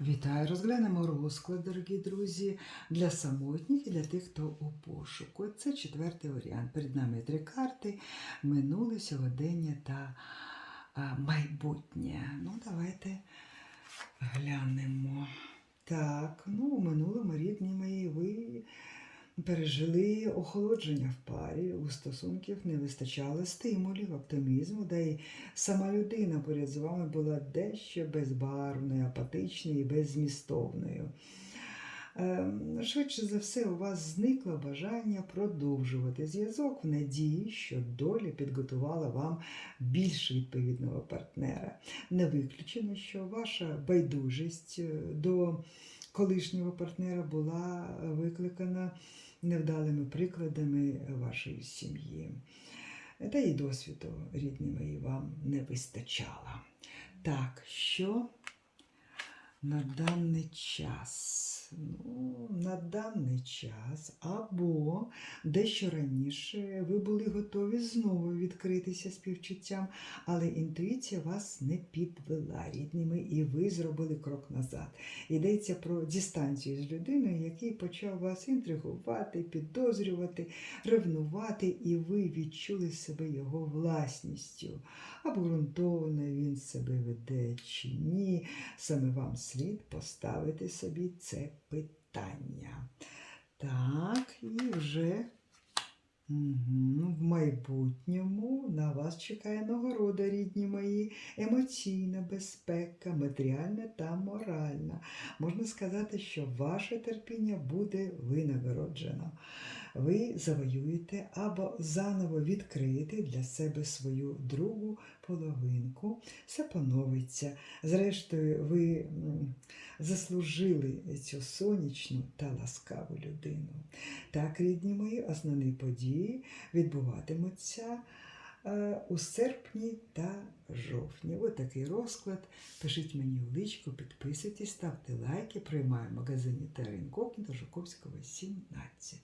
Вітаю! Розглянемо розклад, дорогі друзі, для самотніх і для тих, хто у пошуку. Це четвертий варіант. Перед нами три карти: минуле, сьогодення та майбутнє. Ну, давайте глянемо. Так, ну, у минулому рідні мої пережили охолодження в парі, у стосунків не вистачало стимулів, оптимізму, да й сама людина поряд з вами була дещо безбарвною, апатичною і беззмістовною. Ем, Швидше за все, у вас зникло бажання продовжувати зв'язок в надії, що доля підготувала вам більш відповідного партнера. Не виключено, що ваша байдужість е, до колишнього партнера була викликана невдалими прикладами вашої сім'ї. Та й досвіду, рідні мої, вам не вистачало. Так, що на даний час? Ну, на даний час або дещо раніше ви були готові знову відкритися співчуттям, але інтуїція вас не підвела рідними, і ви зробили крок назад. Йдеться про дистанцію з людиною, який почав вас інтригувати, підозрювати, ревнувати, і ви відчули себе його власністю. Обґрунтовано він себе веде чи ні. Саме вам слід поставити собі це питання. Так, і вже Угу. В майбутньому на вас чекає нагорода, рідні мої, емоційна безпека, матеріальна та моральна. Можна сказати, що ваше терпіння буде винагороджено. Ви завоюєте або заново відкриєте для себе свою другу половинку. Все поновиться. Зрештою, ви заслужили цю сонячну та ласкаву людину. Так, рідні мої, основні події відбуватимуться е, у серпні та жовтні. Ось такий розклад. Пишіть мені в личку, підписуйтесь, ставте лайки. Приймаю в магазині Терра Інкогніто Жуковського 17.